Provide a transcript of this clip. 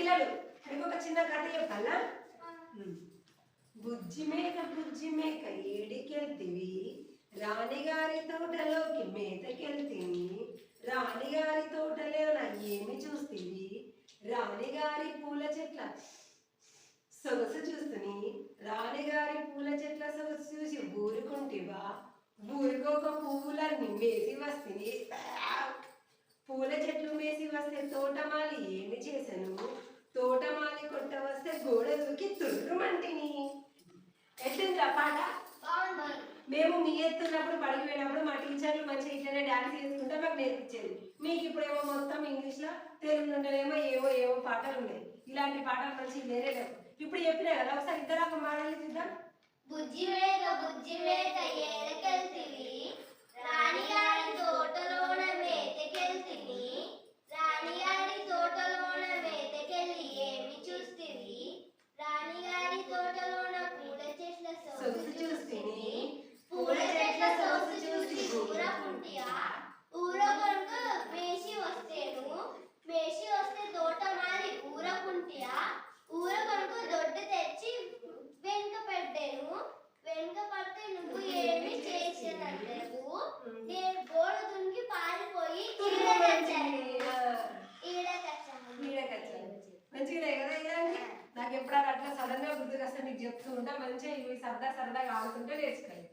పిల్లలు. మీకు ఒక చిన్న కథ చెప్పాలా? బుజ్జి మేక బుజ్జి మేక ఏడికెళ్తివి. రాణిగారి తోటలోకి మేతకెళ్తివి. రాణిగారి తోటలో నా ఏమి చూస్తివి? రాణిగారి పూల చెట్ల సొగసు చూస్తుని. రాణిగారి పూల చెట్ల సొగసు చూసి ఊరుకుంటివా? ఊరుకోక పువ్వులన్నీ వేసి వస్తుంది పూల చెట్లు మేసి వస్తే తోటమాలి ఏమి చేసను? తోటమాలి కొట్ట వస్తే గోడ దూకి తుర్రుమంటిని ఎట్లుందిరా పాట? మేము మీ ఎత్తున్నప్పుడు పడికి పోయినప్పుడు మా టీచర్లు మంచిగా ఇట్లనే డాన్స్ చేసుకుంటే మాకు నేర్పించేది. మీకు ఇప్పుడేమో మొత్తం ఇంగ్లీష్లో తెలుగు ఉండేమో ఏవో ఏవో పాటలు ఉన్నాయి ఇలాంటి పాటలు మంచిగా వేరే లేవు. ఇప్పుడు చెప్పినా కదా ఒకసారి ఇద్దరు ఒక మాటలు చూద్దాం బుజ్జి బుజ్జి రాణిగారి తోటలోన మేతకెళ్తివి రాణిగారి తోటలోన మేతకెళ్ళి ఏమి చూస్తివి రాణిగారి తోటలోన పూల చెట్ల సొగసు చూస్తిని పూల చెట్ల సొగసు చూసి ఊరకుంటియా ఊర కొరకు మేసి వస్తేను మేసి వస్తే తోటమాలి ఊరకుంటియా ఊర కొరకు దొడ్డు తెచ్చి వెనుక పెట్టాను వెనుక పడితే నువ్వు ఏమి చేసేదంటావు నేను గోడ దునికి పారిపోయి ఈడకొచ్చాను ఈడకొచ్చాను మీడకొచ్చాను మంచిగానే కదా ఇలాంటి నీకు చెప్తూ ఉంటా మంచిగా ఇవి సరదా సరదాగా ఆడుతుంటే నేర్చుకోండి.